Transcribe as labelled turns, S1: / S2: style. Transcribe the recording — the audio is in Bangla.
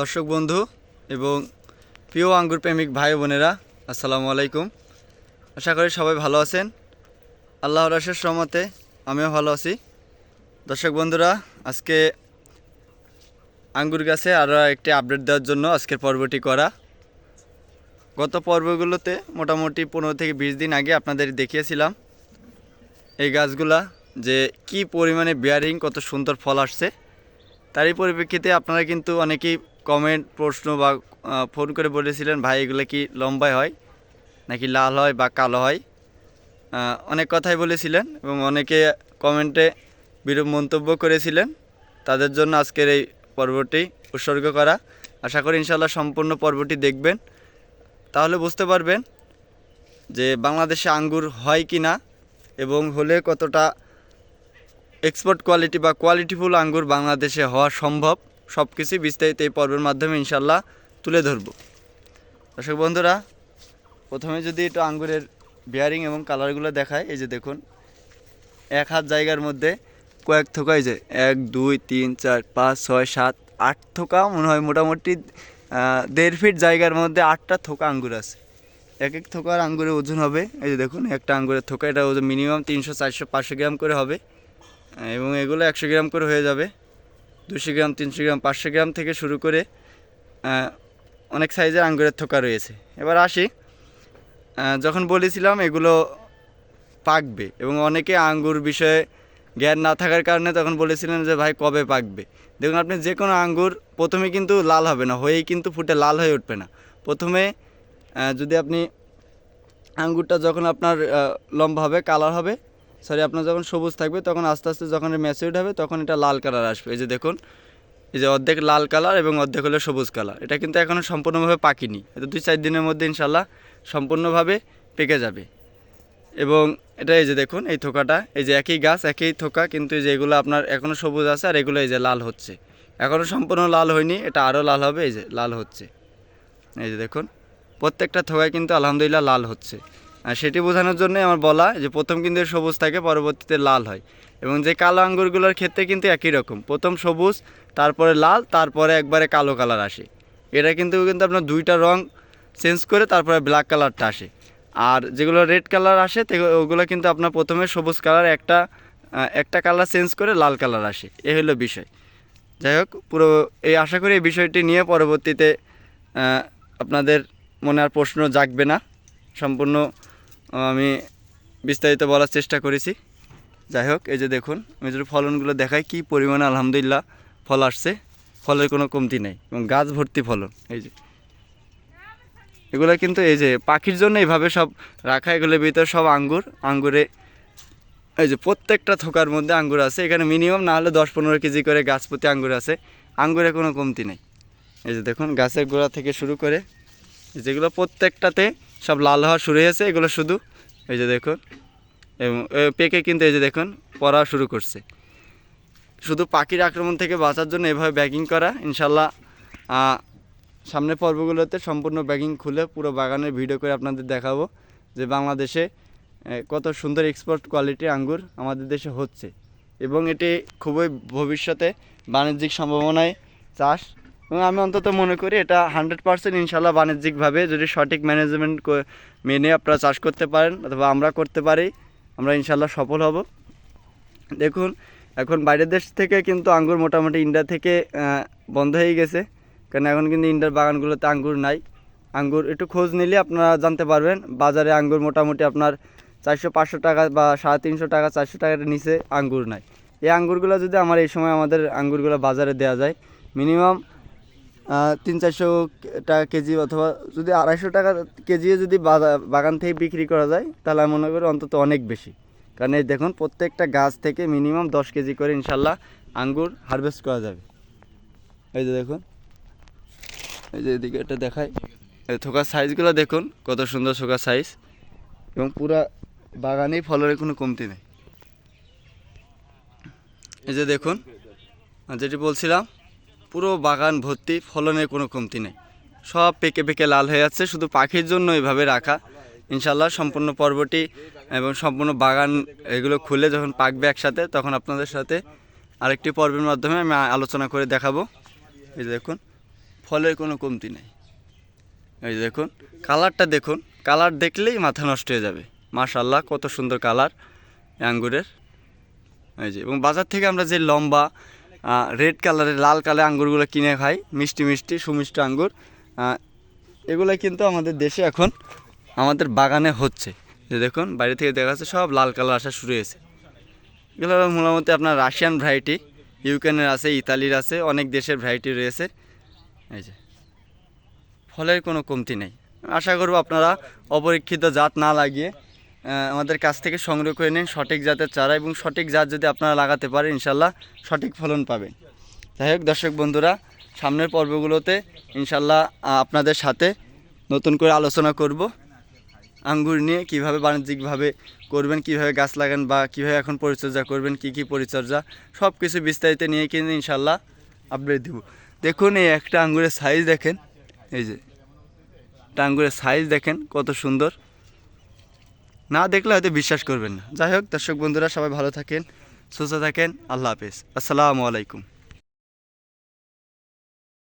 S1: দর্শক বন্ধু এবং প্রিয় আঙ্গুর প্রেমিক ভাই বোনেরা, আসসালামু আলাইকুম। আশা করি সবাই ভালো আছেন। আল্লাহর আশেষ রহমতে আমিও ভালো আছি। দর্শক বন্ধুরা, আজকে আঙ্গুর গাছে আরও একটি আপডেট দেওয়ার জন্য আজকের পর্বটি করা। গত পর্বগুলোতে মোটামুটি পনেরো থেকে বিশ দিন আগে আপনাদের দেখিয়েছিলাম এই গাছগুলা যে কি পরিমাণে বিয়ারিং কত সুন্দর ফল আসছে। তারই পরিপ্রেক্ষিতে আপনারা কিন্তু অনেকেই কমেন্ট প্রশ্ন বা ফোন করে বলেছিলেন, ভাই, এগুলো কি লম্বায় হয়? নাকি লাল হয় বা কালো হয়? অনেক কথাই বলেছিলেন এবং অনেকে কমেন্টে বিরূপ মন্তব্য করেছিলেন। তাদের জন্য আজকের এই পর্বটি উৎসর্গ করা। আশা করি ইনশাল্লাহ সম্পূর্ণ পর্বটি দেখবেন। তাহলে বুঝতে পারবেন যে বাংলাদেশে আঙ্গুর হয় কি না এবং হলে কতটা এক্সপোর্ট কোয়ালিটি বা কোয়ালিটিফুল আঙ্গুর বাংলাদেশে হওয়া সম্ভব। সব কিছুই বিস্তারিত এই পর্বের মাধ্যমে ইনশাল্লাহ তুলে ধরব। দর্শক বন্ধুরা, প্রথমে যদি একটু আঙ্গুরের বিয়ারিং এবং কালারগুলো দেখায় এই যে দেখুন, এক হাত জায়গার মধ্যে কয়েক থোকা, এই যে এক, দুই, তিন, চার, পাঁচ, ছয়, সাত, আট থোকা, মনে হয় মোটামুটি দেড় ফিট জায়গার মধ্যে আটটা থোকা আঙ্গুর আছে। এক এক থোকার আঙ্গুরের ওজন হবে, এই যে দেখুন, একটা আঙ্গুরের থোকা, এটা ওজন মিনিমাম তিনশো, চারশো, পাঁচশো গ্রাম করে হবে এবং এগুলো একশো গ্রাম করে হয়ে যাবে। দুশো গ্রাম, তিনশো গ্রাম, পাঁচশো গ্রাম থেকে শুরু করে অনেক সাইজের আঙ্গুরের থোকা রয়েছে। এবার আসি যখন বলেছিলাম এগুলো পাকবে এবং অনেকে আঙ্গুর বিষয়ে জ্ঞান না থাকার কারণে তখন বলেছিলেন যে, ভাই, কবে পাকবে? দেখুন, আপনি যে কোনো আঙ্গুর প্রথমে কিন্তু লাল হবে না, হয়েই কিন্তু ফুটে লাল হয়ে উঠবে না। প্রথমে যদি আপনি আঙ্গুরটা যখন আপনার লম্বা হবে, কালার হবে সরি আপনার যখন সবুজ থাকবে, তখন আস্তে আস্তে যখন ম্যাচিউড হবে, তখন এটা লাল কালার আসবে। এই যে দেখুন, এই যে অর্ধেক লাল কালার এবং অর্ধেক হলো সবুজ কালার এটা কিন্তু এখনও সম্পূর্ণভাবে পাকিনি। এটা দুই চার দিনের মধ্যে ইনশাল্লাহ সম্পূর্ণভাবে পেকে যাবে। এবং এটা এই যে দেখুন, এই থোকাটা, এই যে একই গাছ, একই থোকা, কিন্তু এই যে এগুলো আপনার এখনও সবুজ আছে আর এগুলো এই যে লাল হচ্ছে। এখনও সম্পূর্ণ লাল হয়নি, এটা আরও লাল হবে, এই যে লাল হচ্ছে। এই যে দেখুন, প্রত্যেকটা থোকায় কিন্তু আলহামদুলিল্লাহ লাল হচ্ছে। সেটি বোঝানোর জন্যই আমার বলা যে প্রথম কিন্তু সবুজ থাকে পরবর্তীতে লাল হয়। এবং যে কালো আঙ্গুরগুলোর ক্ষেত্রে কিন্তু একই রকম। প্রথম সবুজ, তারপরে লাল, তারপরে একবারে কালো কালার আসে। এটা কিন্তু কিন্তু আপনার দুইটা রং চেঞ্জ করে তারপরে ব্ল্যাক কালারটা আসে। আর যেগুলো রেড কালার আসে ওগুলো কিন্তু আপনার প্রথমে সবুজ কালার একটা একটা কালার চেঞ্জ করে লাল কালার আসে। এ হলো বিষয়। যাই হোক, পুরো এই আশা করি এই বিষয়টি নিয়ে পরবর্তীতে আপনাদের মনে আর প্রশ্ন জাগবে না। সম্পূর্ণ আমি বিস্তারিত বলার চেষ্টা করেছি। যাই হোক, এই যে দেখুন, আমি যদি ফলনগুলো দেখাই, কি পরিমাণে আলহামদুলিল্লাহ ফল আসছে, ফলের কোনো কমতি নেই, এবং গাছ ভর্তি ফলন, এই যে। এগুলো কিন্তু এই যে পাখির জন্য এইভাবে সব রাখা, এগুলোর ভিতরে সব আঙ্গুর, আঙ্গুরে, এই যে প্রত্যেকটা থোকার মধ্যে আঙ্গুর আছে। এখানে মিনিমাম না হলে দশ পনেরো কেজি করে গাছ প্রতি আঙ্গুর আছে। আঙ্গুরে কোনো কমতি নেই। এই যে দেখুন, গাছের গোড়া থেকে শুরু করে, যেগুলো প্রত্যেকটাতে সব লাল হওয়া শুরু হয়েছে এগুলো শুধু এই যে দেখুন এবং পেকে কিন্তু এই যে দেখুন পড়া শুরু করছে। শুধু পাখির আক্রমণ থেকে বাঁচার জন্য এভাবে ব্যাগিং করা ইনশাল্লাহ আহ, সামনের পর্বগুলোতে সম্পূর্ণ ব্যাগিং খুলে পুরো বাগানের ভিডিও করে আপনাদের দেখাবো যে বাংলাদেশে কত সুন্দর এক্সপোর্ট কোয়ালিটির আঙ্গুর আমাদের দেশে হচ্ছে। এবং এটি খুবই ভবিষ্যতে বাণিজ্যিক সম্ভাবনায় চাষ এবং আমি অন্তত মনে করি এটা হান্ড্রেড পার্সেন্ট ইনশাল্লাহ বাণিজ্যিকভাবে যদি সঠিক ম্যানেজমেন্ট মেনে আপনারা চাষ করতে পারেন অথবা আমরা করতে পারি, আমরা ইনশাল্লাহ সফল হব। দেখুন, এখন বাইরের দেশ থেকে কিন্তু আঙ্গুর মোটামুটি ইন্ডিয়া থেকে বন্ধ হয়ে গেছে। কারণ এখন কিন্তু ইন্ডিয়ার বাগানগুলোতে আঙ্গুর নাই। আঙ্গুর একটু খোঁজ নিলে আপনারা জানতে পারবেন। বাজারে আঙ্গুর মোটামুটি আপনার চারশো পাঁচশো টাকা বা সাড়ে তিনশো টাকা, চারশো টাকার নিচে আঙ্গুর নাই। এই আঙ্গুরগুলো যদি আমার এই সময় আমাদের আঙ্গুরগুলো বাজারে দেওয়া যায়, মিনিমাম তিন চারশো টাকা কেজি অথবা যদি আড়াইশো টাকা কেজিও যদি বাগান থেকে বিক্রি করা যায়, তাহলে আমি মনে করি অন্তত অনেক বেশি। কারণ এই দেখুন, প্রত্যেকটা গাছ থেকে মিনিমাম দশ কেজি করে ইনশাল্লাহ আঙ্গুর হারভেস্ট করা যাবে। এই যে দেখুন, এই যে এদিকে এটা দেখায় এই থোকার সাইজগুলো দেখুন, কত সুন্দর থোকার সাইজ। এবং পুরা বাগানেই ফলের কোনো কমতি নেই। এই যে দেখুন যেটি বলছিলাম পুরো বাগান ভর্তি, ফলনের কোনো কমতি নেই। সব পেকে পেকে লাল হয়ে যাচ্ছে, শুধু পাখির জন্য এভাবে রাখা। ইনশাল্লাহ সম্পূর্ণ পর্বটি এবং সম্পূর্ণ বাগান এগুলো খুলে যখন পাকবে একসাথে, তখন আপনাদের সাথে আরেকটি পর্বের মাধ্যমে আমি আলোচনা করে দেখাবো। এই দেখুন, ফলের কোনো কমতি নেই। এই যে দেখুন, কালারটা দেখুন, কালার দেখলেই মাথা নষ্ট হয়ে যাবে। মাশাল্লাহ কত সুন্দর কালার আঙ্গুরের। এই যে, এবং বাজার থেকে আমরা যে লম্বা রেড কালারের লাল কালার আঙ্গুরগুলো কিনে খাই, মিষ্টি মিষ্টি, সুমিষ্ট আঙ্গুর। এগুলো কিন্তু আমাদের দেশে এখন আমাদের বাগানে হচ্ছে। যে দেখুন, বাইরে থেকে দেখা যাচ্ছে সব লাল কালার আসা শুরু হয়েছে। এগুলো মূলত আপনার রাশিয়ান ভ্যারাইটি ইউক্রেনের আছে, ইতালির আছে, অনেক দেশের ভ্যারাইটি রয়েছে। এই যে, ফলের কোনো কমতি নেই। আশা করব আপনারা অপরীক্ষিত জাত না লাগিয়ে আমাদের কাছ থেকে সংগ্রহ করে নিন সঠিক জাতের চারা এবং সঠিক জাত যদি আপনারা লাগাতে পারেন, ইনশাল্লাহ সঠিক ফলন পাবেন। যাই হোক, দর্শক বন্ধুরা, সামনের পর্বগুলোতে ইনশাল্লাহ আপনাদের সাথে নতুন করে আলোচনা করব। আঙ্গুর নিয়ে কীভাবে বাণিজ্যিকভাবে করবেন, কীভাবে গাছ লাগান বা কীভাবে এখন পরিচর্যা করবেন, কি কি পরিচর্যা সব কিছু বিস্তারিত নিয়ে কিন্তু ইনশাল্লাহ আপডেট দিব। দেখুন, এই একটা আঙ্গুরের সাইজ দেখেন, এই যে, একটা আঙ্গুরের সাইজ দেখেন, কত সুন্দর। না দেখলে হয়তো বিশ্বাস করবেন না। যাই হোক, দর্শক বন্ধুরা, সবাই ভালো থাকেন, সুস্থ থাকেন। আল্লাহ হাফেজ। আসসালামু আলাইকুম।